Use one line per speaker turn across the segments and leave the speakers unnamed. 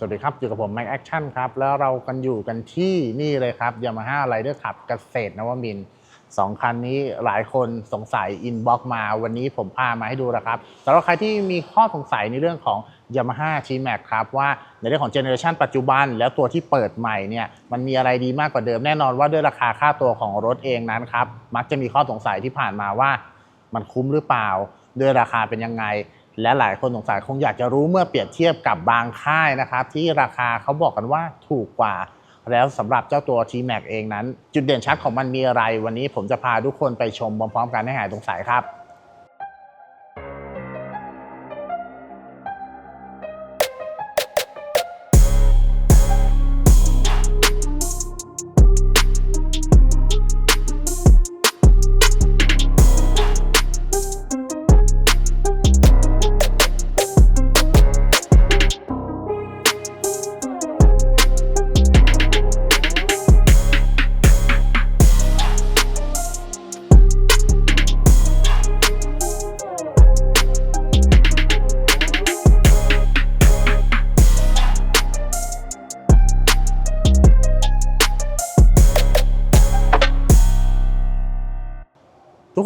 สวัสดีครับ อยู่กับผม Mac Action ครับ แล้วเรากันอยู่กันที่นี่เลยครับ Yamaha Rider Cup เกษตรนวมินสองคันนี้หลายคนสงสัยอินบ็อกมาวันนี้ผมพามาให้ดูนะครับสำหรับใครที่มีข้อสงสัยในเรื่องของ Yamaha T-Max ครับ ว่าในเรื่องของเจเนอเรชันปัจจุบัน แล้วตัวที่เปิดใหม่เนี่ยมันมีอะไรดีมากกว่าเดิมแน่นอนว่าด้วยราคาค่าตัวของรถเองนั้นครับ มักจะมีข้อสงสัยที่ผ่านมาว่ามันคุ้มหรือเปล่า ด้วยราคาเป็นยังไง และหลายคนสงสัยคงอยากจะรู้เมื่อเปรียบเทียบกับบางค่ายนะครับ ที่ราคาเขาบอกกันว่าถูกกว่า แล้วสำหรับเจ้าตัว T-Max เองนั้น จุดเด่นชัดของมันมีอะไร วันนี้ผมจะพาทุกคนไปชมพร้อมๆกันให้หายสงสัยครับ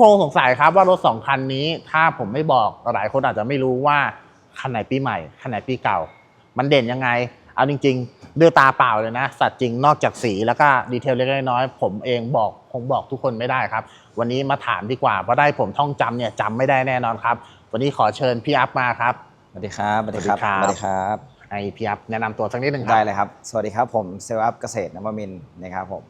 คนสงสัยครับว่ารถสองคันนี้ ถ้าผมไม่บอกหลายคนอาจจะไม่รู้ว่าคันไหนปีใหม่คันไหนปีเก่า มันเด่นยังไง เอาจริงๆด้วยตาเปล่าเลยนะ สัตว์จริงนอกจากสีแล้วก็ดีเทลเล็กๆน้อยๆผมเองบอกคงบอกทุกคนไม่ได้ครับ วันนี้มาถามดีกว่าเพราะได้ผมท่องจำเนี่ยจำไม่ได้แน่นอนครับ วันนี้ขอเชิญพี่อัพมาครับ
สวัสดีครับสวัสดีครับ
สวัสดีครับ
สวัสดีครับ
ให้พี่อัพแนะนำตัวสักนิดหนึ่งครั
ได้
บ
เลยครับ สวัสดีครับผมเซลล์อัพเกษตรนวมินทร์นะครับผม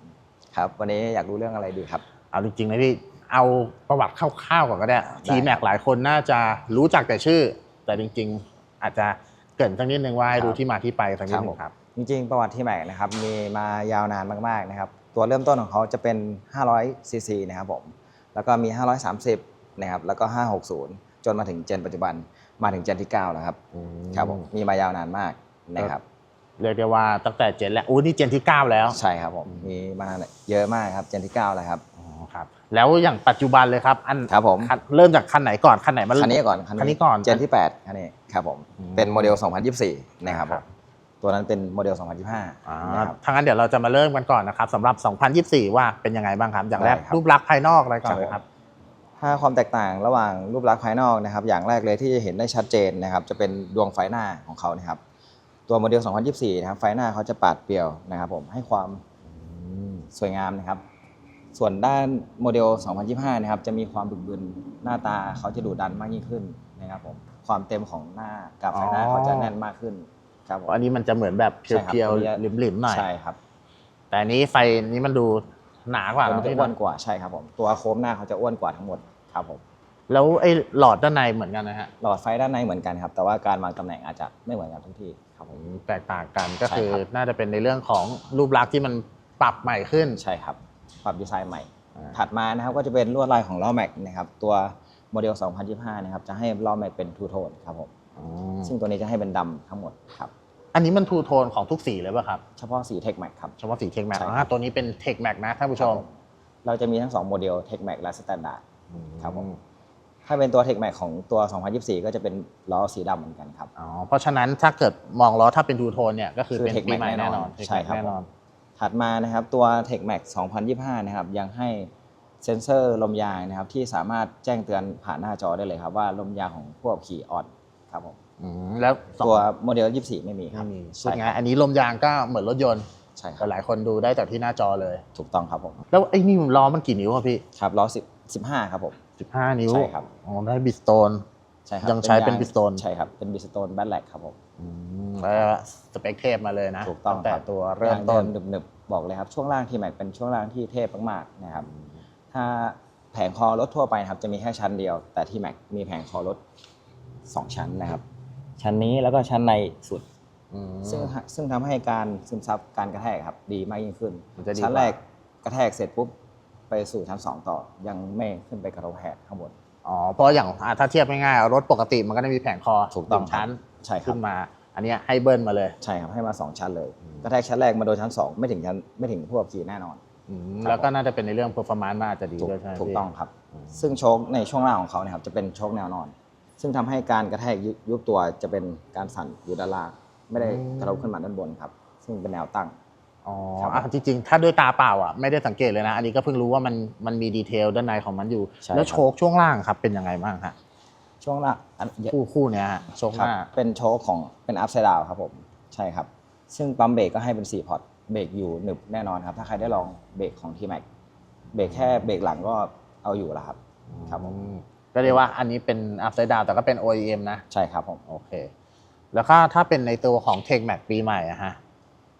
ครับ วันนี้อยากรู้เรื่องอะไรดีครับ
เอาจริงๆนะพี่ เอาประวัติคร่าวๆก่อนก็ได้
ได้
ทีแม็กหลายคนน่าจะรู้จักแต่ชื่อ แต่จริง ๆ อาจจะเกรินสักนิดนึงว่าให้รู้ที่มาที่ไปสักนิดนึงครับ
จริงๆ ประวัติที่แม็กนะครับมีมายาวนานมากๆนะครับตัวเริ่มต้นของเขาจะเป็น 500 ซีซีนะครับผมแล้วก็มี 530 นะครับแล้วก็ 560 จนมาถึงเจนปัจจุบันมาถึงเจนที่ 9 แล้วครับครับผมมีมายาวนานมากนะครับ
เรียกได้ว่าตั้งแต่เจนแรกอู้นี่เจนที่ 9 แล้ว
ใช่ครับผมมีมาเยอะมากครับเจนที่ 9 แล้วครับ
อ๋อครับ แล้วอย่างปัจจุบันเลยครับอัน
ครับผม
คันเริ่มจากคันไหนก่อนคันไหนมัน
คันนี้ก่อน
คันนี้ก่อน
เจนที่8คันนี้ครับผม
อืม
เป็นโมเดล 2024 นะครับผมตัวนั้นเป็นโมเดล 2025
อ่า
นะครับ
ถ้างั้นเดี๋ยวเราจะมาเริ่มกันก่อนนะครับสำหรับ 2024 ว่าเป็นยังไงบ้างครับอย่างแรก
ได้ครับ
รูปลักษณ์ภายนอกอะไรก่อนเลยครับ
ถ้าความแตกต่างระหว่างรูปลักษณ์ภายนอกนะครับอย่างแรกเลยที่จะเห็นได้ชัดเจนนะครับจะเป็นดวงไฟหน้าของเขานะครับตัวโมเดล 2024 นะครับไฟหน้าเขาจะปาดเปรียวนะครับผมให้ความสวยงามนะครับ ส่วนด้านโมเดล 2025 นะครับ จะมีความบึกบึนหน้าตาเขาจะดุดันมากยิ่งขึ้นนะครับผม ความเต็มของหน้ากับไฟหน้า
อ๋อ
เขาจะแน่นมากขึ้นครับผม
อันนี้มันจะเหมือนแบบเใช่
ครับ
พียว
ตัวนี้
ๆหลิมๆหน่อย
ใช่ครับ
แต่อันนี้ไฟนี้มันดูหนากว่า
ตัวมันจะ
พี่
อ้วนกว่าใช่ครับผมตัวโค้มหน้าเขาจะอ้วนกว่าทั้งหมดครับผม
แล้วไอ้หลอดด้านในเหมือนกันนะฮะ
หลอดไฟด้านในเหมือนกันครับ แต่ว่าการวางตำแหน่งอาจจะไม่เหมือนกันทุกที่ครับผม
แตกต่างกันก็
ใช่
คือ
ครับ
น่าจะเป็นในเรื่องของรูปลักษณ์ที่มันปรับใหม่ขึ้น
ใช่ครับ ปรับดีไซน์ใหม่
อ่า
ถัดมานะครับก็จะเป็นลวดลายของล้อแม็กนะครับตัวโมเดล 2025 นะครับจะให้ล้อแม็กเป็นทูโทนครับผม
อืม
ซึ่งตัวนี้จะให้เป็นดำทั้งหมดครับ
อันนี้มันทูโทนของทุกสีเลยป่ะครับ
เฉพาะสีเทคแม็กครับ
เฉพาะสีเทคแม็ก
ใช่ครับ
ตัวนี้เป็นเทคแม็กนะท่านผู้ชม
เราจะมีทั้ง 2 โมเดลเทคแม็กและสแตนดาร์ดครับผม
อื
ถ้าเป็นตัวเทคแม็กของตัว 2024 ก็จะเป็นล้อสีดำเหมือนกันครับ
อ๋อ เพราะฉะนั้นถ้าเกิดมองล้อถ้าเป็นทูโทนเนี่ยก็คือ
คือ
เป็น
Tech
ปี
Max
ใหม่แน่นอน
แน่นอน ใช่ครับ
แน่นอน
ถัดมานะครับตัว Tech Max 2025 นะครับยังให้เซ็นเซอร์ลมยางนะครับที่สามารถแจ้งเตือนผ่านหน้าจอได้เลยครับ ว่าลมยางของผู้ขับขี่อ่อนครับผม
อืมแล้วสอง
ตัวโมเดล 24 ไม่มีค
ไม่
รับ
มีพู
ใช่
ด
ค
ง่า
รั
ย
บ
อันนี้ลมยางก็เหมือนรถยนต์
ใช่ครั
แต่
บ
หลายคนดูได้จากที่หน้าจอเลย
ถูกต้องครับผม
แล้วไอ้นี่ล้อมันกี่นิ้วอะพี่
ครับล้อ10 15 ครับผม
15 นิ้ว
ใช่ครับ
อ๋อได้บิสโตน
ใช่ครับ
ยังใช้เป็น Bridgestone
ใช่ครับเป็นบิสโตนแบทแลกครับผม
แล้วสเปคเทพมาเลยนะ
ถูกต้อง
แต่
ครับ
ตัวเริ่มต้น
ยางหนึบๆ บอกเลยครับช่วงล่างที่แม็กเป็นช่วงล่างที่เทพมากๆนะครับถ้าแผงคอรถทั่วไปนะครับจะมีแค่ชั้นเดียว แต่ที่แม็กมีแผงคอรถ2ชั้นนะครับ ชั้นนี้แล้วก็ชั้นในสุด
อืม
ซึ่งซึ่งทำให้การซึมซับการกระแทกครับดีมากยิ่งขึ้น
มันจะดี
ชั้น
กว่า
แรกกระแทกเสร็จปุ๊บไปสู่ชั้น2ต่อ ยังไม่ขึ้นไปกระทบแผงข้างบน
อ๋อเพราะอย่างอะถ้าเทียบง่ายๆรถปกติมันก็จะมีแผงคอ
ถูกต้อง
หนึ่ชั้น
ใช่ครับ
ขึ้นมา อันเนี้ยให้เบิ้ลมาเลย
ใช่ครับให้มา 2 ชั้นเลยกระแทกชั้นแรกมาโดนชั้น 2 ไม่ถึงชั้นไม่ถึงผู้ขับขี่แน่นอน
อืม
ครับ
แล้วก็น่าจะเป็นในเรื่อง performance น่าจะดี
ถูก
ด้วยใช่ไหม
ถูก
พี่
ต้องครับ
อืม
ซึ่งโชคในช่วงล่างของเขาเนี่ยครับจะเป็นโชคแนวนอน ซึ่งทำให้การกระแทกยุยุบตัวจะเป็นการสั่นอยู่ด้านล่างไม่ได้
อืม
กระทบขึ้นมาด้านบนครับ ซึ่งเป็นแนวตั้ง
อ๋อ
ครับ
อะจริงๆ ถ้าด้วยตาเปล่าอะไม่ได้สังเกตเลยนะ อันนี้ก็เพิ่งรู้ว่ามันมันมีดีเทลด้านในของมันอยู่
ใช่
แล้ว
ครับ
โชคช่วงล่างครับเป็นยังไงบ้างฮะ
ช่วงล่างอัน
คู่คู่เนี้ยฮะโชค
ค
ห
รับ
น้า
เป็นโชคของเป็นอัพไซด์ดาวครับผมใช่ครับ ซึ่งปั๊มเบรกก็ให้เป็น 4 พอร์ตเบรกอยู่หนึบแน่นอนครับ ถ้าใครได้ลองเบรกของ T Max เบรกแค่เบรกหลังก็เอาอยู่แล้วครับ ครับผม
อืมก็เรียกว่าอันนี้เป็น upside down แต่ก็เป็น OEM นะ
ใช่ครับผม
โอเค แล้วก็ถ้าเป็นในตัวของ Tech Max ปีใหม่อะฮะ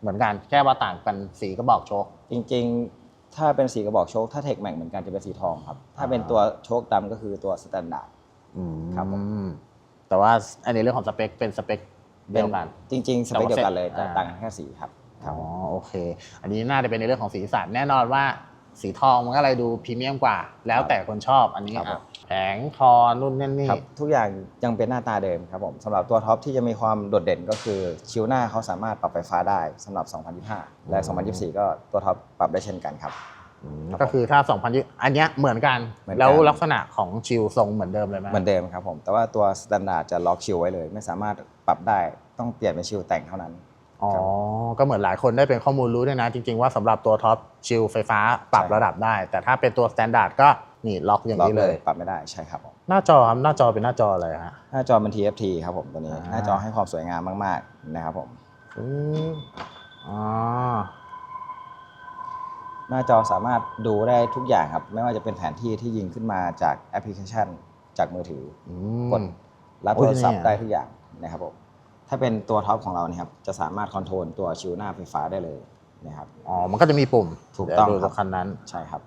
เหมือนกันแค่ว่าต่างกันสีกระบอกโชค
จริงๆ ถ้าเป็นสีกระบอกโชคถ้าเทคแม็กเหมือนกันจะเป็นสีทองครับ ถ้าเป็น
อ่า
ตัวโชคดำก็คือตัวสแตนดาร์ด ครับผม
แต่ว่าอันนี้เรื่องของสเปคเป็นสเปคเดียวกัน
จริงๆสเปคเดียวกันเลย
แต่
แต่
ว่าเซ็ต
ต่างกันแค่สีครับครั
อ๋
บ
อ
ผม
โอเค อันนี้น่าจะเป็นในเรื่องของสีสันแน่นอนว่าสีทองมันก็อะไรดูพรีเมียมกว่า แล้วแต่คนชอบอันนี้
ครับผม
อะแผงคอนุ่นนั่นนี่
ครับทุกอย่างยังเป็นหน้าตาเดิมครับผมสำหรับตัวท็อปที่จะมีความโดดเด่นก็คือชิวหน้าเขาสามารถปรับไฟฟ้าได้สำหรับ 2025 และ 2024 ก็ตัวท็อปปรับได้เช่นกันครับ
อืม
ครับ
ก็คือถ้า2 0 0อันเนี้ยเหมือนกัน
เหมือนกัน
แล้วลักษณะของชิลทรงเหมือนเดิมเลยไหม
เหมือนเดิมครับผม แต่ว่าตัวสแตนดาร์ดจะล็อกชิวไว้เลย ไม่สามารถปรับได้ต้องเปลี่ยนเป็นชิวแต่งเท่านั้น
อ๋อ
ครับ
ก็เหมือนหลายคนได้เป็นข้อมูลรู้ด้วยนะ จริง ๆ ว่าสำหระตัวท็อปชิลไฟฟ้าปรับ
ใช่
ระดับได้ แต่ถ้าเป็นตัวสแตนดาร์ดก็นี่ล็อกอย่าง
ล็อก
นี้
เล
เลยย
ปรับไม่ได้ใช่ครับผม
หน้าจอครับหน้าจอเป็นหน้าจออะไรฮะ
หน้าจอเป็น TFT ครับผมตัวนี้
อ่า
หน้าจอให้ความสวยงามมากๆนะครับผม
อืมอ๋อ
หน้าจอสามารถดูได้ทุกอย่างครับ ไม่ว่าจะเป็นแผนที่ที่ยิงขึ้นมาจากแอปพลิเคชัน จากมือถือ
อื
ก
ม
ดรับ
โอ้
โท
ย
รศัพท์
เนี่ย
ได้ทุกอย่างนะครับผมถ้าเป็นตัวท็อปของเราเนี่ยครับจะสามารถคอนโทรลตัวชิวหน้าไฟฟ้าได้เลยนะครับ
อ๋อมันก็จะมีปุ่ม
ถูกต้อง
เดี๋ยวดู
ครับ
ตัวคันนั้น
ใช่ครับ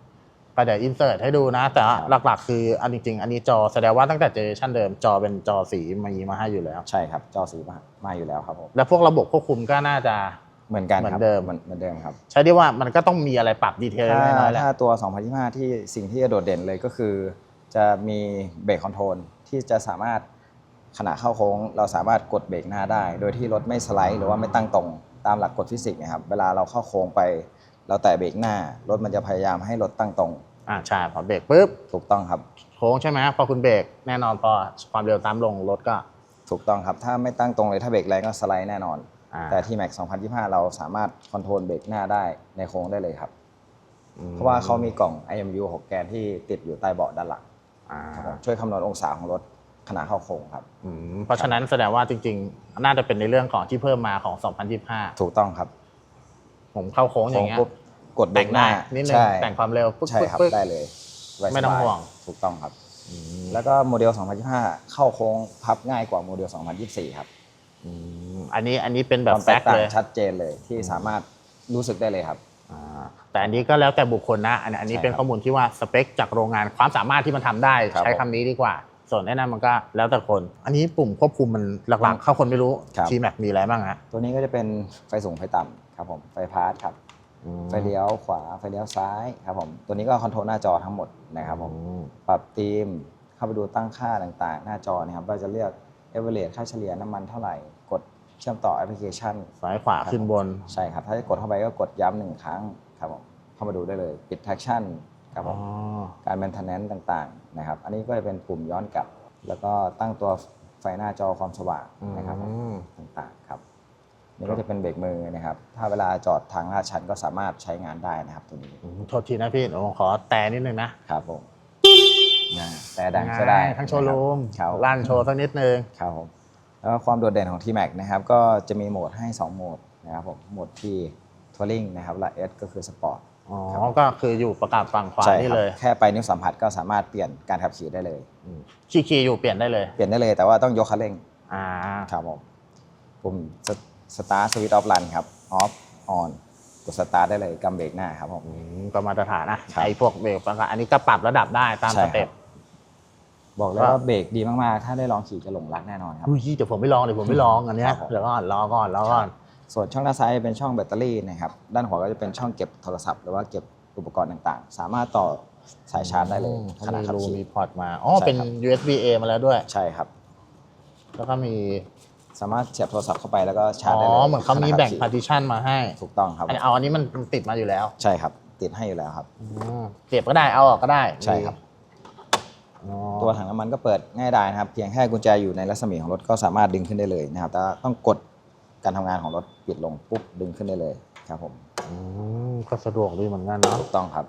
ก็เดี๋ยวอินเสิร์ตให้ดูนะ แต่ว่า
ครับ
หลักๆ คืออันจริงๆอันนี้จอแสดงว่าตั้งแต่เจเนอเรชันเดิมจอเป็นจอสีมีมาให้อยู่แล้ว
ใช่ครับ จอสีมามาอยู่แล้วครับผม
แล้วพวกระบบควบคุมก็น่าจะ
เหมือนกันครับ
เหมือนเดิม
เหมือนเหมือนเดิมครับ
ใช้ได้ว่ามันก็ต้องมีอะไรปรับดีเทล
ถ้า
น้อยๆแหละ
ถ้าตัว 2025 ที่สิ่งที่จะโดดเด่นเลยก็คือ จะมีเบรกคอนโทรลที่จะสามารถขณะเข้าโค้ง เราสามารถกดเบรกหน้าได้ โดยที่รถไม่สไลด์หรือว่าไม่ตั้งตรงตามหลักกฎฟิสิกส์นะครับ เวลาเราเข้าโค้งไป เราแตะเบรกหน้ารถมันจะพยายามให้รถตั้งตรง
อ่าใช่พอเบรกปุ๊บ
ถูกต้องครับ
โค้งใช่ไหมพอคุณเบรกแน่นอนพอความเร็วตามลงรถก็
ถูกต้องครับ ถ้าไม่ตั้งตรงเลยถ้าเบรกแรงก็สไลด์แน่นอน
อ่า
แต่ที่ Max 2025 เราสามารถคอนโทรลเบรกหน้าได้ในโค้งได้เลยครับ
อืม
เพราะว่าเขามีกล่อง IMU 6 แกนที่ติดอยู่ใต้เบาะด้านหลัง
อ่า
ครับผมช่วยคำนวณองศาของรถขณะเข้าโค้งครับ
อืมเพราะฉะนั้นแสดงว่าจริงๆ น่าจะเป็นในเรื่องของที่เพิ่มมาของ 2025
ถูกต้องครับ
ผมเข้าโค้งอย่างเงี้ย
โค้ปุ๊บกดเบร
แต่
ก
ง
ห
ได้
น้า
นิดนึง
ใช่
แต่งความเร็วปึ๊ก
ใช่
ปึ๊ก
ครับ
ปึ๊ก
ได้เลยสบายๆ
ไม่ต้องห่วง
ถูกต้องครับ
อืม
แล้วก็โมเดล 2025 เข้าโค้งพับง่ายกว่าโมเดล 2024 ครับ
อืมอันนี้อันนี้เป็นแบ
ค
บ
วาม
แฟ
แต
ก
ก
ต์
ต่าง
เลย
ชัดเจนเลยที่สามารถรู้สึกได้เลยครับ
อ่าแต่อันนี้ก็แล้วแต่บุคคลนะอันอันนี้
ใช่
เป็น
ครับ
ข้อมูลที่ว่าสเปคจากโรงงานความสามารถที่มันทำได้
ครับ
ใช้คำนี้ดีกว่า ส่วนแนะนำมันก็แล้วแต่คน อันนี้ปุ่มควบคุมมันหลักๆ เข้าคนไม่รู้
ครับ
ทีแม็กมีอะไรบ้างฮะ
ตัวนี้ก็จะเป็นไฟสูงไฟต่ำครับผมไฟพาร์ทครับ
อืม
ไฟเลี้ยวขวาไฟเลี้ยวซ้ายครับผมตัวนี้ก็คอนโทรลหน้าจอทั้งหมดนะครับผม
อืม
ปรับธีมเข้าไปดูตั้งค่าต่างๆ หน้าจอนะครับว่าจะเลือกเอเวอเรค่าเฉลี่ยน้ำมันเท่าไหร่กด เชื่อมต่อแอปพลิเคชัน
ซ้ายขวาขึ้นบน
ใช่ครับ ถ้าจะกดเข้าไปก็กดย้ำหนึ่งครั้งครับผมเข้ามาดูได้เลย ปิด traction ครับผ
อ๋อ
มการ maintenance ต่างๆนะครับ อันนี้ก็จะเป็นปุ่มย้อนกลับ แล้วก็ตั้งตัวไฟหน้าจอความสว่างนะครับผม
อืม
ต่างๆครับนี่ก็จะเป็นเบรกมือนะครับ ถ้าเวลาจอดทางลาดชันก็สามารถใช้งานได้นะครับตัวนี้
อืมโทษทีนะพี่ผมขอแต่นิดนึงนะครับ
ผมนะแต่ดังก็ได้
ทั้งโชว์รูม
ครับ
ลั่นโชว์สักนิดนึง
ครับผม แล้วก็ความโดดเด่นของ T-Max นะครับก็จะมีโหมดให้ 2 โหมดนะครับผมโหมด T Touring นะครับและ S ก็คือ Sport
อ๋อ
ครับ
ก็คืออยู่ประกาศฝั่งขวา
ใช่
นี่
ครับ
เลย
แค่ไปนิ้วสัมผัสก็สามารถเปลี่ยนการขับขี่ได้เลย
คีย์คีย์อยู่เปลี่ยนได้เลย
เปลี่ยนได้เลยแต่ว่าต้องยกคันเร่ง
อ่า
ครับผมปุ่ม Start Switch Off Run ครับ Off On กด Start ได้เลยกำเบรกหน้าครับผม
อืมก็มาตรฐานนะครับไอ้พวกเบรกประกาศอันนี้ก็ปรับระดับได้ตาม
ใช่
ส
ครับ
เต็ป
บอกเลย
ครับ
ว่าเบรกดีมากๆ ถ้าได้ลองขี่จะหลงรักแน่นอนครับ
อุ้ยเดี๋ยวผมไม่ลองเดี๋ยวผมไม่ลองอันเนี้ย
ครับผม
เดี๋ยวก่อนรอก่อนรอก่อน
ส่วนช่องด้านซ้ายเป็นช่องแบตเตอรี่นะครับ ด้านขวาก็จะเป็นช่องเก็บโทรศัพท์หรือว่าเก็บอุปกรณ์ต่างๆ สามารถต่อสายชาร์จได้เลย
อืม
ขณะ
มี
ขับ
รู
ขี่
มีพอร์ตมาอ๋อ
ใช่
เป็น
ครับ
USB A มาแล้วด้วย
ใช่ครับ
แล้วก็มี
สามารถเสียบโทรศัพท์เข้าไปแล้วก็ชา
อ๋
ร์จได้เลย
อเหมือนเขามีแบ่ง
ขณะขั
partition มาให้
ขี่ถูกต้องครับ
อันนี้เอาอันนี้มันติดมาอยู่แล้ว
ใช่ครับ ติดให้อยู่แล้วครับ
อืมเสียบก็ได้เอาออกก็ได้
ใช่ครับ
อ๋อ
ตัวถังน้ำมันก็เปิดง่ายดายนะครับ เพียงแค่กุญแจอยู่ในรัศมีของรถก็สามารถดึงขึ้นได้เลยนะครับ แต่ต้องกดการทำงานของรถปิดลงปุ๊บดึงขึ้นได้เลยครับผม
อืมก็สะดวกดีเหมือนกันเนาะ
ถูกต้องครับ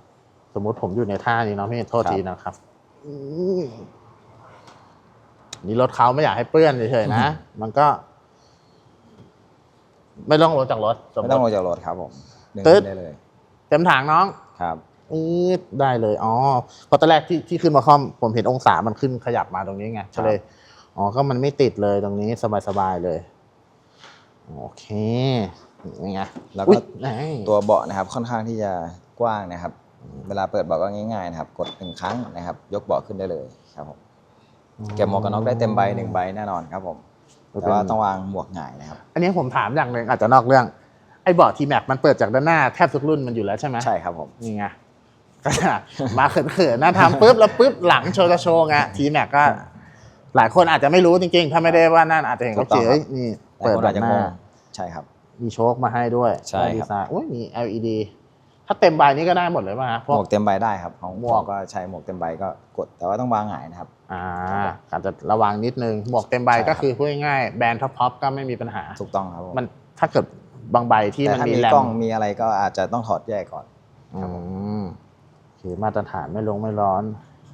สมมุติผมอยู่ในท่านี้เนาะพี่โทษ
ครับ
ทีนะครับอืมนี่รถเขาไม่อยากให้เปื้อนเฉยๆนะ มันก็ ไม่ต้องลงจากรถสม
ไม่
ม
ต้องล
ติ
งจากรถครับผมดึง
ตึ๊ด
ขึ้นได้เลย
เต็มถังน้อง
ครับ
อืดได้เลย อ๋อเพราะตอนแรกที่ที่ขึ้นมาคอม ผมเห็นองศามันขึ้นขยับมาตรงนี้ไงก็เลย อ๋อ ก็มันไม่ติดเลยตรงนี้สบายๆเลย โอเคนี่ไง
แล้ว
อุ๊
ก็
ยไหน
ตัวเบาะนะครับค่อนข้างที่จะกว้างนะครับ เวลาเปิดเบาะก็ง่ายๆนะครับ กดหนึ่งครั้งนะครับ ยกเบาะขึ้นได้เลยครับผม เก็บหมวกกันน็อกได้เต็มใบหนึ่งใบแน่นอนครับผม แต่ว่าต้องวางหมวกหงายนะครับ
อันนี้ผมถามอย่างหนึ่งอาจจะนอกเรื่อง ไอ้เบาะทีแม็กมันเปิดจากด้านหน้าแทบทุกรุ่นมันอยู่แล้วใช่ไหม
ใช่ครับผม
นี่ไง ก็มาเขินๆนะทำปุ๊บแล้วปุ๊บหลังโชว์จะโชว์ไงทีแม็กก็ หลายคนอาจจะไม่รู้จริงๆ ถ้าไม่ได้ว่านั่นอาจจะเห็นเขาเฉยนี่
หลาย
เปิด
คน
แบ
อาจ
บ
จะ
ห
ง
น้า
งใช่ครับ
มีโชคมาให้ด้วย
ใช่ครับ
ดีไซน์โอ้ยมี LED ถ้าเต็มใบนี้ก็ได้หมดเลยป่ะฮะพ
ห
ว
ม
ก
วกเต็มใบได้ครับ ของ
หมวก
ผมก็ใช้หมวกเต็มใบก็กดแต่ว่าต้องวางหงายนะครับ
อ่าอาจจะระวังนิดนึงหมวกเต็มใบ
ใช่ครับ
ก็คือพูดง่ายๆแบรนด์ท็อปๆก็ไม่มีปัญหา
ถูกต้องครับผม
มันถ้าเกิดบางใบที่
แต่
มัน
ถ้า
มี
มี
แร
กล้อง
ม
มีอะไรก็อาจจะต้องถอดแยกก่อน
อื มโอเคมาตรฐานไม่ลงไม่ร้อน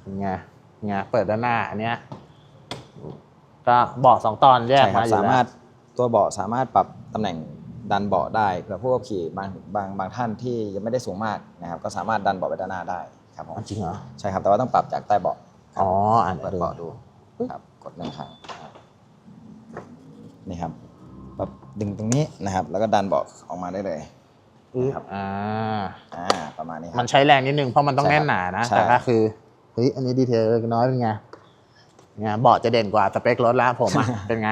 เป็นไงเป็นไงเปิดด้านหน้าอันเนี้ยก็เบาะสองตอนแยก
ใช่ครั
มา
บ
อยู่
สา
แล้ว
มารถตัวเบาะสามารถปรับตำแหน่งดันเบาะได้เผื่อผู้ขับขี่บางบางบางท่านที่ยังไม่ได้สูงมากนะครับก็สามารถดันเบาะไปด้านหน้าได้ครับผม
จริงเหรอ
ใช่ครับแต่ว่าต้องปรับจากใต้เบาะครับ
อ๋ออ่าน
เปิดเบาะดูครับกดหนึ่งครั้งนี่ครับปรับดึงตรงนี้นะครับ แล้วก็ดันเบาะออกมาได้เลย
อึ๊บ
ครับ
อ่า
อ่าประมาณนี้ค
มั
รั
น
บ
ใช้แรงนิดนึงเพราะมันต้อง
ใช่ครับ
แน่นหนานะ
ใช่
แต่ก็คือเฮ้ยอันนี้ดีเทลเล็กน้อยเป็นไงไงเบาะจะเด่นกว่าสเปครถแล้วผมอะเป็นไง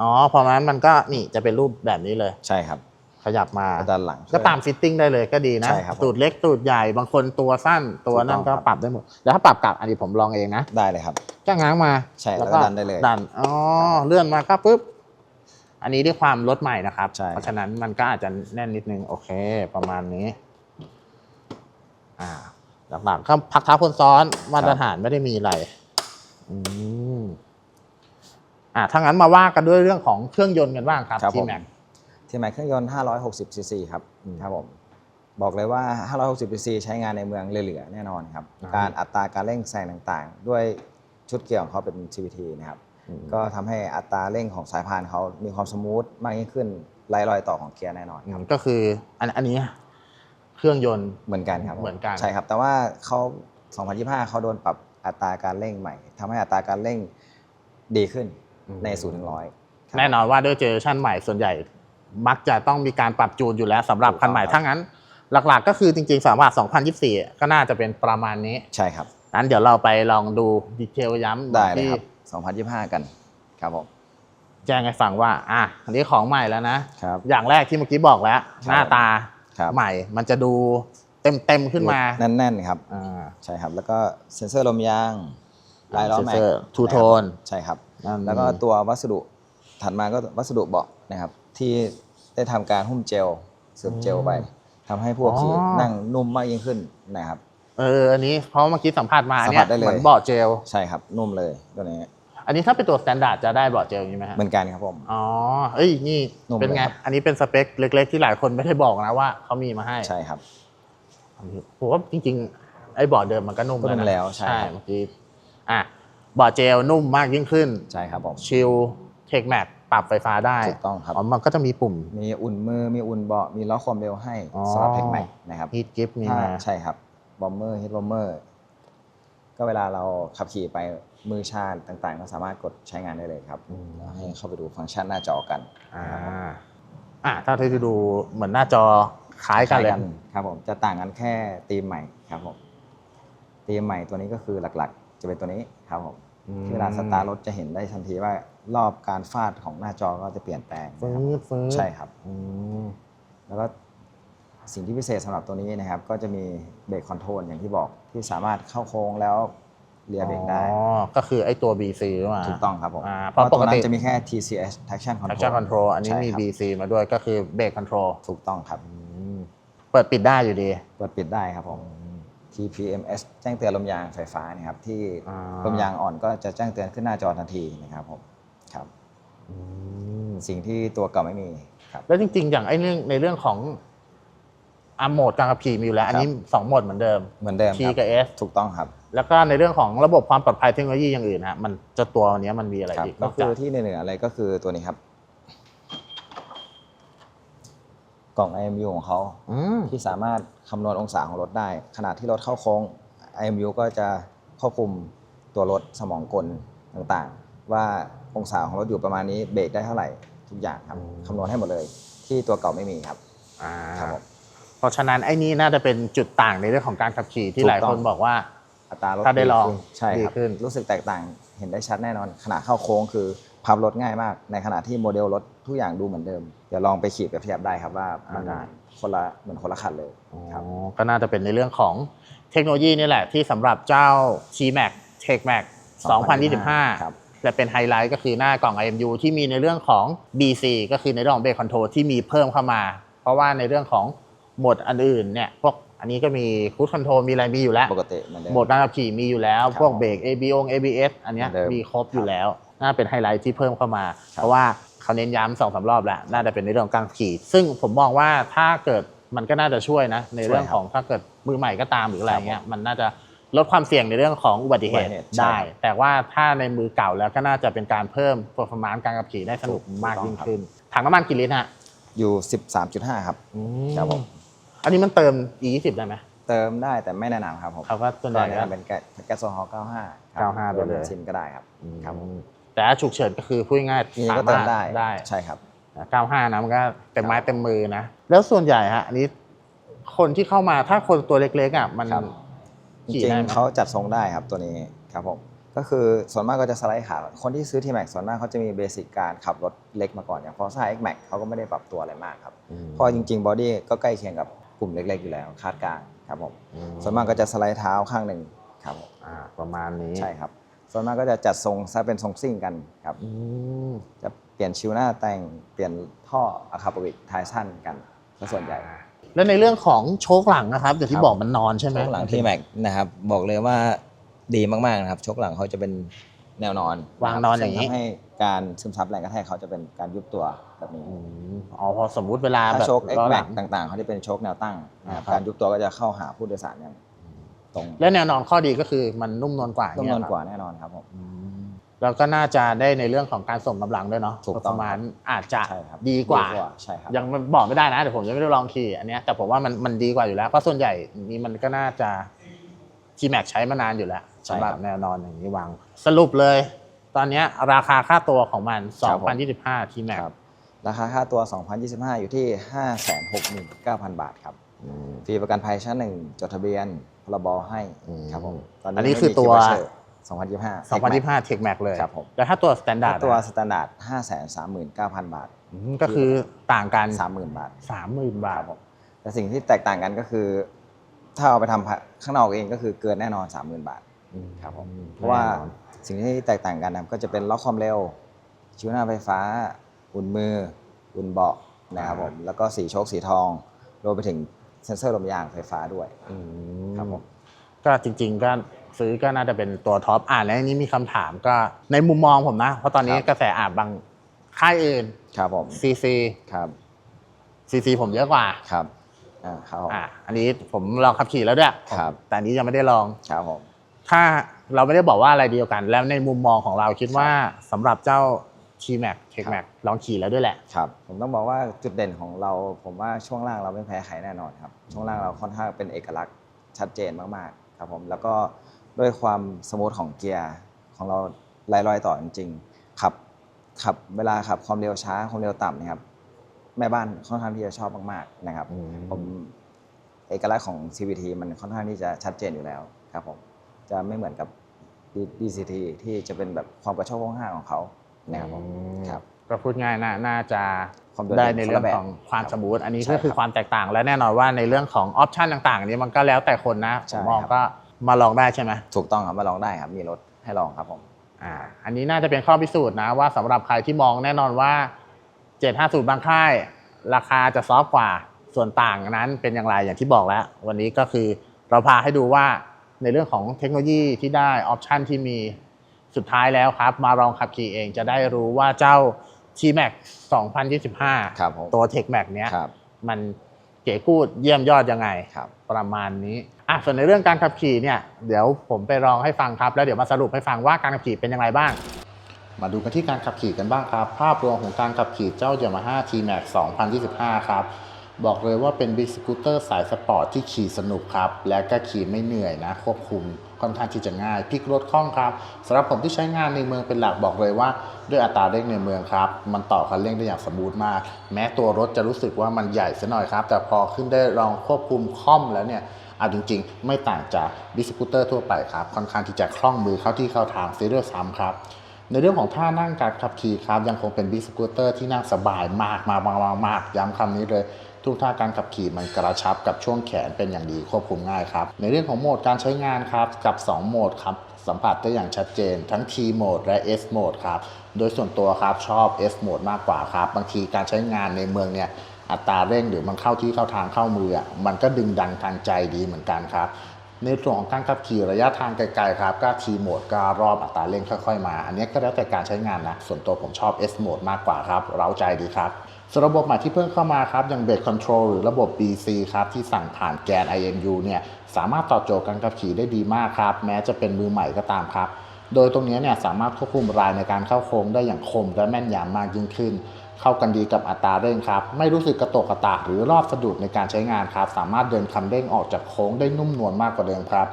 อ๋อพอนั้นมันก็นี่จะเป็นรูปแบบนี้เลย
ใช่ครับ
ขยับมา
แล้วด้านหลัง
ก็ตามฟิตติ้งได้เลยก็ดีนะ
ใช่ครับผม
ตูดเล็กตูดใหญ่บางคนตัวสั้นตัวนั่น
ถูกต้
ก็
องครับ
ปรับได้หมด แล้วถ้าปรับกลับอันนี้ผมลองเองนะ
ได้เลยครับ
ก็ง้างมา
ใช่แล้วก็ดันได้เลย
ดันอ๋อเลื่อนมาก็ปุ๊บ อันนี้ด้วยความรถใหม่นะครับ
ใช่
เพราะฉะนั้นมันก็อาจจะแน่นนิดนึง โอเค ประมาณนี้ อ่า หลักๆก็พักเท้าคนซ้อนมาตรฐานไม่ได้มีอะไร อืมอ่าถ้างั้นมาว่ากันด้วยเรื่องของเครื่องยนต์กันบ้างครับ
ครับ
ที
ผม
แม็ก
ทีแม็กเครื่องยนต์ 560 ซีซีครับ
อืม
ครับผม บอกเลยว่า 560 ซีซีใช้งานในเมืองเหลือๆแน่นอนครับ
อ่า
การอัตราการเร่งแซงต่างๆ ด้วยชุดเกียร์ของเขาเป็น CVT นะครับ ก็ทำให้อัตราเร่งของสายพานเขามีความสมูทมากยิ่งขึ้นไร้รอยต่อของเกียร์แน่นอน
อืมก็คืออันอันนี้เครื่องยนต์
เหมือนกันครับ
เหมือนกัน
ใช่ครับ แต่ว่าเขา 2025 เขาโดนปรับอัตราการเร่งใหม่ทำให้อัตราการเร่งดีขึ้นใน0ถึง100ครับ
แน่นอนว่าด้วยเจเนอเรชันใหม่ส่วนใหญ่ มักจะต้องมีการปรับจูนอยู่แล้วสำหรับ
ถูกต้อง
คันใหม่
ครับ
ถ้างั้น หลักๆ ก็คือจริงๆสามารถ2024 ก็น่าจะเป็นประมาณนี้
ใช่ครับ
นั้นเดี๋ยวเราไปลองดูดีเทลย้ำ
ได้เลย
ที่
ครับ 2025 กันครับผม
แจ้งให้ฟังว่า อะอันนี้ของใหม่แล้วนะ
ครับ
อย่างแรกที่เมื่อกี้บอกแล้ว
ครับ
หน้าตา
ครับ
ใหม่ มันจะดูเต็มๆขึ้นมา
แน่นๆครับ
อ่า
ใช่ครับ แล้วก็เซ็นเซอร์ลมยางลายล้อแม็ก
เซ็นเซอร์ Two ะ
ครับ
Tone
ใช่ครับ
นั่น
แล้วก็ตัววัสดุถัดมาก็วัสดุเบาะนะครับ ที่ได้ทำการหุ้มเจลเสริมเจลไปทำให้พวกขี่นั่งนุ่มมากยิ่งขึ้นนะครับ
เอออันนี้เพราะเมื่อกี้สัมผัสมา
สัม
เนี่
ผั
ย
สได้เลย
เหมือนเบาะเจล
ใช่ครับนุ่มเลยตัวนี้
อันนี้ถ้าเป็นตัวสแตนดาร์ดจะได้เบาะเจลอย่างนี้ไหมฮะ
เหมือนกันครับผม
อ๋อเอ้ยนี่
นุ่ม
เป็นไง
เลยครับ
อันนี้เป็นสเปคเล็ก ๆ ที่หลายคนไม่ได้บอกนะว่าเขามีมาให้
ใช่ครับ
อันนี้ผมว่าจริงๆไอ้เบาะเดิมมันก็นุ่ม
ก็นุ่ม
นะ
แล้วใช่ครับ
เมื่อกี้อะเบาะเจลนุ่มมากยิ่งขึ้น
ใช่ครับผม
ชิลเทคแม็กปรับไฟฟ้าได้
ถูกต้องครับ
อ๋อมันก็จะมีปุ่ม
มีอุ่นมือมีอุ่นเบาะมีล็อกความเร็วให้
อ๋อ
สำหรับเทคแม็กนะครับ
ฮีทกิฟต์นี่
ถ้า
มา
ใช่ครับบอมเมอร์ฮิตบอมเมอร์ก็เวลาเราขับขี่ไป มือชาต่างๆก็สามารถกดใช้งานได้เลยครับแล้วให้เข้าไปดูฟังก์ชันหน้าจอกัน
อ่าอะถ้าที่ดูเหมือนหน้าจอคล้ายกันเลย
ครับผมจะต่างกันแค่ธีมใหม่ครับผมธีมใหม่ตัวนี้ก็คือหลักๆ จะเป็นตัวนี้ครับผม
อืม
ที่เวลาสตาร์ทรถจะเห็นได้ทันทีว่ารอบการฟาดของหน้าจอก็จะเปลี่ยนแปลง
ฟื
นะครับ
ดฟืด
ใช่ครับ
อืม
แล้วก็สิ่งที่พิเศษสำหรับตัวนี้นะครับ ก็จะมีเบรกคอนโทรลอย่างที่บอกที่สามารถเข้าโค้งแล้ว เลียเบรกได้
อ๋อก็คือไอ้ตัว BC หรือเปล่า
ถูกต้องครับผม
อ่า
เพราะ
เพราะ
ตัวนั้
ปกติ
นจะมีแค่ TCS Traction Control
Traction Control อันนี้มี
ใช่ครับ
BC มาด้วยก็คือเบรกคอนโทรล
ถูกต้องครับ
เปิดปิดได้อยู่ดี
เปิดปิดได้ครับผม TPMS แจ้งเตือนลมยางไฟฟ้านะครับที่
อ่า
ลมยางอ่อนก็จะแจ้งเตือนขึ้นหน้าจอทันทีนะครับผมครับสิ่งที่ตัวเก่าไม่มีคครับ
แล้วจริง ๆ อย่างไอ้เรื่องในเรื่องของ อาโหมดการขับขี่มีอยู่แล้ว อันนี้สองโหมดเหมือนเดิม
เหมือนเดิม
T
ครับ
กับ S
ถูกต้องครับ
แล้วก็ในเรื่องของระบบความปลอดภัยเทคโนโลยีอย่างอื่นฮะมันจะตัวเนี้ยมันมีอะไร
ครับ
อีกน
ก็
อก
คื
จาก
อที่เหนือๆอะไรก็คือตัวนี้ครับ กล่อง IMU ของเขา
อืม
ที่สามารถคำนวณองศาของรถได้ ขณะที่รถเข้าโค้ง IMU ก็จะควบคุมตัวรถสมองกลต่างๆ ว่าองศาของรถอยู่ประมาณนี้เบรกได้เท่าไหร่ทุกอย่างครับคำนวณให้หมดเลย ที่ตัวเก่าไม่มีครับ
อ่า
ครับผม
เพ ราะฉะนั้นไอ้นี่น่าจะเป็นจุดต่างในเรื่องของการขับขี่ที่
ถูก
หลาย
ต้อง
คนบอกว่า
อัตรารถ
ถ้าได้ลอง
ขึ้นใช่ครับ
ดีขึ้น
รู้สึกแตกต่างเห็นได้ชัดแน่นอนขณะเข้าโค้งคือพับรถง่ายมาก ในขณะที่โมเดลรถทุกอย่างดูเหมือนเดิม เดี๋ยวลองไปขี่เปรียบเทียบได้ครับว่ามันคนละเหมือนคนละคันเลยครับ
อ๋อก็น่าจะเป็นในเรื่องของเทคโนโลยีนี่แหละที่สำหรับเจ้า T-Max Tech Max 2025
ครับ
และเป็นไฮไลท์ก็คือหน้ากล่อง IMU ที่มีในเรื่องของ BC ก็คือในเรื่องของเบรกคอนโทรที่มีเพิ่มเข้ามา เพราะว่าในเรื่องของโหมดอันอื่นเนี่ยพวกอันนี้ก็มีคู c คอนโทรมีอะไรมีอยู่แล้ว
ปกติเหมือนเดิม
โหมดการขับขี่มีอยู่แล้ว
ครับ
พวกเบรก ABO ABS อันเนี้ย
เหมือนเดิม
มีครบอยู่แล้ว น่าเป็นไฮไลท์ที่เพิ่มเข้ามา
ครับ
เพราะว่าเขาเน้นย้ำสองสารอบแล้ว น่าจะเป็นในเรื่องของการขับขี่ ซึ่งผมมองว่าถ้าเกิดมันก็น่าจะช่วยนะ ในเรื่องของถ้าเกิดมือใหม่ก็ตามหรืออะไรเงี้ยมันน่าจะลดความเสี่ยงในเรื่องของอุบัติเหตุ
อุบัติเหตุใช่
ได้
ครับ
แต่ว่าถ้าในมือเก่าแล้วก็น่าจะเป็นการเพิ่ม performance การขับขี่ได้สนุกมากยิ่งขึ้นถังน้ำมันกี่ลิตรฮะ
อยู่ 13.5 ครับ ครับผม
อันนี้มันเติม E20 ได้ไหม
เติมได้แต่ไม่แนะนำครับผม
เขาก็ส่วนให
ก็
ญ่
แนะ
ก็
นำเป็นแก๊สแก๊สโซฮอล์95ครับ
95ไปเลย
บนซินก็ได้ครับครับผม
แต่ถ้าฉุกเฉินก็คือพูดง่าย
ทีนี้
ๆสา
ก็เติ
มามรถ
ได้
ได้
ใช่ครับ
95 นะมันก็เต็มไม้
ครับ
เต็มมือนะ แล้วส่วนใหญ่ฮะอันนี้คนที่เข้ามาถ้าคนตัวเล็กๆอะมัน
ครับ จ
ขี่
ริง
ได้ไหม
ๆเขาจัดทรงได้ครับตัวนี้ครับผมก็คือส่วนมากก็จะสไลด์ขาคนที่ซื้อ T-Max ส่วนมากเขาจะมีเบสิกการขับรถเล็กมาก่อนอย่าง Forza X-Max เขาก็ไม่ได้ปรับตัวอะไรมากครับ
อืม
เพราะจริงๆบอดี้ก็ใกล้เคียงกับ กลุ่มเล็กๆอยู่แล้วคาดกลางครับผมส่วนมากก็จะสไลด์เท้าข้างหนึ่งครับผม
อ่าประมาณนี้
ใช่ครับ ส่วนมากก็จะจัดทรงซะเป็นทรงซิ่งกันครับ
อืม
จะเปลี่ยนชิวหน้าแต่งเปลี่ยนท่ออะคาปวิกท้ายสั้นกันซะส่วนใหญ่
แล้วในเรื่องของโชคหลังนะครับอย่างที่
ครับ
บอกมันนอนใช่ไหม
โชคหลังที่แม็กนะครับบอกเลยว่าดีมากๆนะครับโชคหลังเขาจะเป็นแนวนอน
วางนอนอย่างนี้
นี้ทำให้การซึมซับแรงกระแทกเขาจะเป็นการยุบตัว แบบนี้
อืมอ๋อพอสมมุติเวลา
ถ้า
แบบ
โชค X
ล้อห
แม็
ลั
ก
ง
ต่างๆเขาจะเป็นโชคแนวตั้งนะครับ
ครับ
การยุบตัวก็จะเข้าหาผู้โดยสารอย่างตรง
และแนวนอนข้อดีก็คือมันนุ่มนวลกว่า
ต้อง
เย
นอน
ครับ
กว่าแน่นอนครับผม
อืมแล้วก็น่าจะได้ในเรื่องของการส่งกำลังด้วยเนาะ
ถูกต้อง
ประมาณอาจจะ
ใช่ครับ
ดีกว่า
ใช่ครับ
ยังบอกไม่ได้นะเดี๋ยวผมยังไม่ได้ลองขี่อันเนี้ยแต่ผมว่ามันมันดีกว่าอยู่แล้ว เพราะส่วนใหญ่นี่มันก็น่าจะ G Max ใช้มานานอยู่แล้ว
ใช่
สำหรับ
ครับ
แนวนอนอย่างนี้วาง สรุปเลย ตอนเนี้ยราคาค่าตัวของมัน
ครับผม
2025 T Max
ครับ ราคาค่าตัว 2025 อยู่ที่ 569,000 บาทครับฟรีประกันภัยชั้นหนึ่งจดทะเบียนพรบให้
อืม
ครับผม
อันนี้คือตัว
2025
2025 Tech Max เลย
ครับผม
แล้วถ้าตัว
ถ้า
Standard
ตัว
อะ
สแตนดาร์ด539,000 บาท
อืมก็คือต่างกัน
30,000 บาท
30,000บาท
แต่สิ่งที่แตกต่างกันก็คือ ถ้าเอาไปทำข้างนอกเองก็คือเกินแน่นอน 30,000 บาท ครับผม เพราะว่า
แน่นอน
สิ่งที่แตกต่างกันนะครับก็จะเป็นล็อกความเร็ว ชิวหน้าไฟฟ้า อุ่นมืออุ่นเบาะนะครับผมแล้วก็สีโชคสีทองรวมไปถึงเซ็นเซอร์ลมยางไฟฟ้าด้วย
อืม
ครับผม
ก็จริง ๆ ก็ซื้อก็น่าจะเป็นตัวท็อปอ่านแล้วอันนี้มีคำถามก็ในมุมมองผมนะ เพราะตอนนี้
ครับ
กระแสอ่านบางค่ายอื่น
ครับผม
CC
ครับ
CC ผมเยอะกว่า
ครับอ่าครับผม
อะอันนี้ผมลองขับขี่แล้วด้วย
ครับ
แต่อันนี้ยังไม่ได้ลอง
ครับผม
ถ้าเราไม่ได้บอกว่าอะไรเดียวกัน แล้วในมุมมองของเราคิดว่าสำหรับเจ้า T-Max t e c
ครับ
Max ลองขี่แล้วด้วยแหละ
ครับผมต้องบอกว่าจุดเด่นของเรา ผมว่าช่วงล่างเราไม่แพ้ใครแน่นอนครับช่วงล่างเราค่อนข้างเป็นเอกลักษณ์ชัดเจนมากๆครับผมแล้วก็ด้วยความสมูทของเกียร์ของเราไล่รอยต่อจริงๆขับขับเวลาขับความเร็วช้าความเร็วต่ำเนะครับแม่บ้านค่อนข้างที่จะชอบมากๆนะครับ
อืม
ผมเอกลักษณ์ของ CVT มันค่อนข้างที่จะชัดเจนอยู่แล้วครับผมจะไม่เหมือนกับ DCT ที่จะเป็นแบบความกระโชกห้างของเขา นะครับผมครับ
ก็พูดง่ายน่าน่าจะ
ความโดด
ได้
เด่น
ในเรื่อง
คนละแบบ
ของความ
ครับ
สมูทอันนี้
ใช่
ก็คือ
ครับ
ความแตกต่างและแน่นอนว่าในเรื่องของออปชันต่างๆอันนี้มันก็แล้วแต่คนนะผ
ใช่
มมอง
ครับ
ก็มาลองได้ใช่ไหม
ถูกต้องครับมาลองได้ครับมีรถให้ลองครับผม
อ่าอันนี้น่าจะเป็นข้อพิสูจน์นะว่าสำหรับใครที่มองแน่นอนว่า 750 บางค่าย ราคาจะซอฟต์กว่าส่วนต่างนั้นเป็นอย่างไรอย่างที่บอกแล้ว วันนี้ก็คือเราพาให้ดูว่าในเรื่องของเทคโนโลยีที่ได้ออปชันที่มี สุดท้ายแล้วครับ มาลองขับขี่เองจะได้รู้ว่าเจ้า T-Max 2025
ครับผม
ตัว Tech Max เนี้ย
ครับ
มันเก๋กูดเยี่ยมยอดยังไง
ครับ
ประมาณนี้อะส่วนในเรื่องการขับขี่เนี่ยเดี๋ยวผมไปลองให้ฟังครับ แล้วเดี๋ยวมาสรุปให้ฟังว่าการขับขี่เป็นยังไงบ้าง มาดูกันที่การขับขี่กันบ้างครับ ภาพรวมของการขับขี่เจ้า Yamaha T-Max 2025 ครับบอกเลยว่าเป็นบิ๊กสกูตเตอร์สายสปอร์ตที่ขี่สนุกครับ และก็ขี่ไม่เหนื่อยนะควบคุม ค่อนข้างที่จะง่ายพลิกรถคล่องครับสำหรับผมที่ใช้งานในเมืองเป็นหลักบอกเลยว่า ด้วยอัตราเร่งในเมืองครับ มันต่อคันเร่งได้อย่างสมูทมาก แม้ตัวรถจะรู้สึกว่ามันใหญ่ซะหน่อยครับ แต่พอขึ้นได้ลองควบคุมคล่อมแล้วเนี่ยเอาจริงๆ ไม่ต่างจากบิสกูเตอร์ทั่วไปครับค่อนข้างที่จะคล่องมือเข้าที่เข้าทางซีเรียสซ้ำครับในเรื่องของท่านั่งการขับขี่ครับยังคงเป็นบิ๊กสกูตเตอร์ที่นั่งสบายมากมากมากมากมากย้ำคำนี้เลย ทุกท่าการขับขี่มันกระชับกับช่วงแขนเป็นอย่างดีควบคุมง่ายครับ ในเรื่องของโหมดการใช้งานครับกับ 2 โหมดครับสัมผัสได้อย่างชัดเจน ทั้ง T โหมดและ S โหมดครับ โดยส่วนตัวครับชอบ S โหมดมากกว่าครับ บางทีการใช้งานในเมืองเนี่ยอัตราเร่งหรือมันเข้าที่เข้าทางเข้ามืออะมันก็ดึงดังทางใจดีเหมือนกันครับในส่วนของการขับขี่ระยะทางไกลๆครับก็ T โหมดก็รอบอัตราเร่งค่อยๆมา อันนี้ก็แล้วแต่การใช้งานนะ ส่วนตัวผมชอบ S โหมดมากกว่าครับ เร้าใจดีครับ ส่วนระบบใหม่ที่เพิ่มเข้ามาครับ อย่าง Base Control หรือระบบ BC ครับที่สั่งผ่านแกน IMU เนี่ยสามารถตอบโจทย์การขับขี่ได้ดีมากครับ แม้จะเป็นมือใหม่ก็ตามครับ โดยตรงนี้เนี่ยสามารถควบคุมรายในการเข้าโค้งได้อย่างคมและแม่นยำมากยิ่งขึ้น เข้ากันดีกับอัตราเร่งครับ ไม่รู้สึกกระตกกระตากหรือรอบสะดุดในการใช้งานครับ สามารถเดินคันเร่งออกจากโค้งได้นุ่มนวลมากกว่าเดิมครับ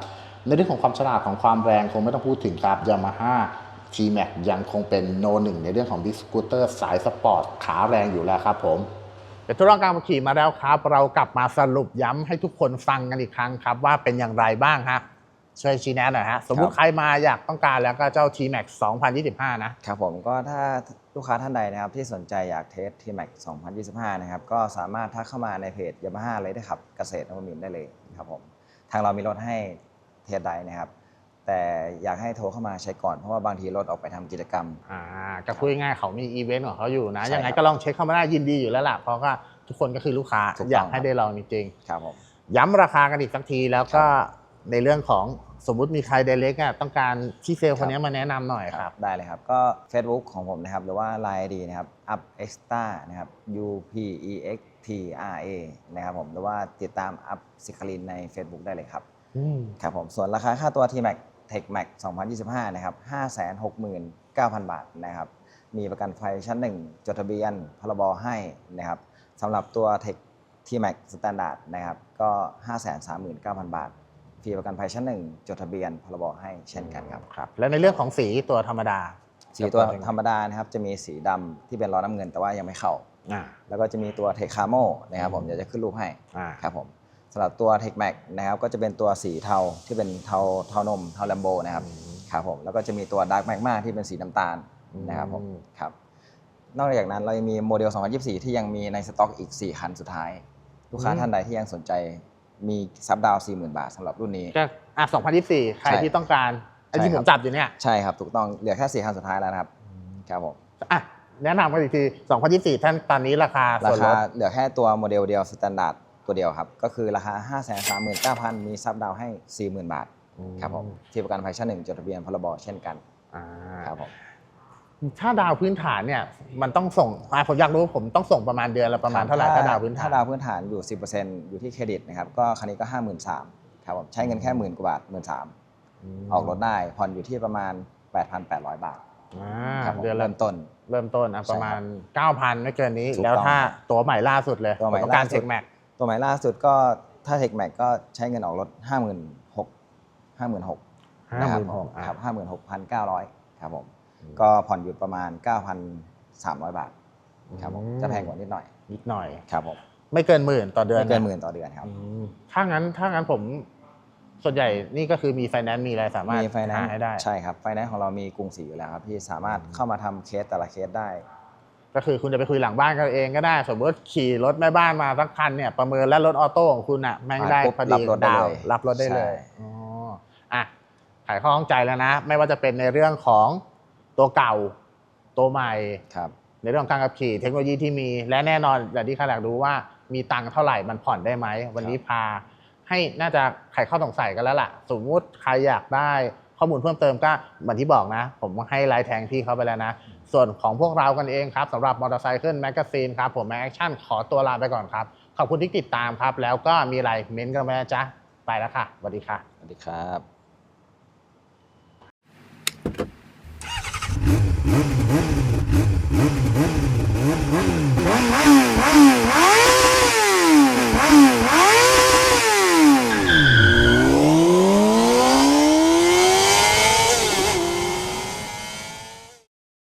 ในเรื่องของความฉลาดของความแรงคงไม่ต้องพูดถึงครับ Yamaha T-Max ยังคงเป็นโนหนึ่งในเรื่องของ Big Scooter สายสปอร์ตขาแรงอยู่แล้วครับผมเป็นทดลองการขับขี่มาแล้วครับ เรากลับมาสรุปย้ำให้ทุกคนฟังกันอีกครั้งครับ ว่าเป็นอย่างไรบ้างฮะช่วยชี้แนะหน่อยฮะ สมมุติใครมาอยากต้องการแล้วก็เจ้า T-Max 2025 นะ
ครับผมก็ถ้าลูกค้าท่านใดนะครับที่สนใจอยากเทส T-Max 2025 นะครับ ก็สามารถทักเข้ามาในเพจ Yamaha เลยได้ครับเกษตรนวมินทร์ได้เลยครับผมทางเรามีรถให้เทสได้นะครับ แต่อยากให้โทรเข้ามาใช้ก่อนเพราะว่าบางทีรถออกไปทำกิจกรรม
อ่าก็พูดง่ายๆเขามีอีเวนต์ของเขาอยู่นะ
ใช่
ยังไง
ครับ
ก็ลองเช็คเข้ามาได้ยินดีอยู่แล้วล่ะ เพราะว่าทุกคนก็คือลูกค้า
ถูกต้อง
อยากให้ได้ลองจริง
ครับผม
ๆย้ำราคากันอีกสักทีแล้วก็ในเรื่องของสมมุติมีใครเดเล็กอะต้องการที่เซลล์คนนี้มาแนะนำหน่อยครับ
ได้เลยครับ ก็ Facebook ของผมนะครับ หรือว่า Line ID นะครับ up extra นะครับ u p e x t r a นะครับผมหรือว่าติดตาม up สิคลินใน Facebook ได้เลยครับ
อืม
ครับผม ส่วนราคาค่าตัว T-Max Tech Max 2025 นะครับ 569,000 บาทนะครับ มีประกันไฟชั้น1จดทะเบียนพรบให้นะครับสำหรับตัว Tech T-Max Standard นะครับ ก็ 539,000 บาทฟรีประกันภัยชั้น1จดทะเบียนพรบให้เช่นกันครับ
ครับ แล้วในเรื่องของสีตัวธรรมดา
สีตัวธรรมดานะครับจะมีสีดำที่เป็นล้อน้ำเงินแต่ว่ายังไม่เข้า
อ่า
แล้วก็จะมีตัว Tech Camo นะครับผมเดี๋ยวจะขึ้นรูปให้
อ่า
ครับผม สำหรับตัว Tech Max นะครับก็จะเป็นตัวสีเทาที่เป็นเทาเทานมเทาแลมโบนะครับครับผมแล้วก็จะมีตัว Dark Magma ที่เป็นสีน้ำตาลนะครับผมครับนอกจากนั้นเรายังมีโมเดล 2024 ที่ยังมีในสต็อกอีก 4 คันสุดท้าย ลูกค้าท่านใดที่ยังสนใจมีซับดาวน์40,000 บาทสำหรับรุ่นนี้
ก็อะ2024 ใคร
ใช่
ที่ต้องการไอ้ที่
ใช่
ผ
ครั
ม
บ
จับอยู่เนี่ย
ใช่ครับถูกต้องเหลือแค่4คันสุดท้ายแล้วนะครับครับผม
อะแนะนำกันอีกที 2024 ท่านตอนนี้ราคา
รา
ส่วนล
คา
ด
เหลือแค่ตัวโมเดลเดียวสแตนดาร์ด ตัวเดียวครับ ก็คือราคา 539,000 มีซับดาวน์ให้ 40,000 บาทครับผมที่ประกันภัยชั้นหนึ่งจดทะเบียนพรบเช่นกัน
อ่า
ครับผม
ถ้าดาวพื้นฐานเนี่ยมันต้องส่งอะผมอยากรู้ผมต้องส่งประมาณเดือนละประมาณเท่าไหร่ถ้าดาวพื้นฐาน
ถ้าดาวพื้นฐานอยู่ 10%อยู่ที่เครดิตนะครับก็คันนี้ก็ 53,000ครับผมใช้เงินแค่หมื่นกว่าบาทหมื่นสามออกรถได้ผ่อนอยู่ที่ประมาณ 8,800 บาท
อ่า
ครับผม
เดือนละ
เริ่มต้น
เริ่มต้นอะ
ใช่
ประมาณ 9,000 ไม่เกินนี้
ถูกต้อง
แล้วถ้าตัวใหม่ล่าสุดเลย
ตัวใหม่
ผมต้องการ
ล่าสุ
เท
ด
คแม็ก
ตัวใหม่ล่าสุดก็ถ้าเทคแม็กก็ใช้เงินออกรถ 56,000 56,000
ห้า
นะ
ห
ครับ
มื่นหก
ครับ56,900 ครับผมก็ผ่อนอยู่ประมาณ 9,300 บาทครับผมจะแพงกว่านิดหน่อย
นิดหน่อย
ครับผม
ไม่เกินหมื่นต่อเดือน
ไม่เกินห
นะ
มื่นต่อเดือนครับ
อืมถ้างั้นถ้างั้นผมส่วนใหญ่นี่ก็คือมีไฟแนนซ์มีอะไรสามารถ
มีไฟแนน
หา
ซ์
ให้ได้
ใช่ครับไฟแนนซ์ของเรามีกรุงศรีอยู่แล้วครับพี่สามารถเข้ามาทำเคสแต่ละเคสได้
ก็คือคุณจะไปคุยหลังบ้านกันเองก็ได้ สมมติขี่รถแม่บ้านมาสักคันเนี่ยประเมินแล้วรถออโต้ของคุณอะแม่งได้
อะปุ๊บ
พอดี
รับรถได้
ดาว
เลย
รับรถได้เลย
ใช่
อ๋ออะขายข้อข้องใจแล้วนะ ไม่ว่าจะเป็นในเรื่องของตัวเก่าตัวใหม่
ครับ
ในเรื่องของการขับขี่เทคโนโลยีที่มี และแน่นอนอย่างที่ใครอยากรู้ว่ามีตังค์เท่าไหร่มันผ่อนได้ไหม วันนี้พา ให้น่าจะไขข้อสงสัยกันแล้วล่ะ สมมุติใครอยากได้ข้อมูลเพิ่มเติมก็เหมือนที่บอกนะ ผมให้ไลน์แทงพี่เขาไปแล้วนะ ส่วนของพวกเรากันเองครับสำหรับมอเตอร์ไซค์ขึ้นแมกกาซีนครับผมแอคชั่นขอตัวลาไปก่อนครับ ขอบคุณที่ติดตามครับ แล้วก็มีอะไรเม้นต์กันไหมนะจ๊ะ ไปแล้วค่ะสวัสดีค่ะ
สวัสดีครับ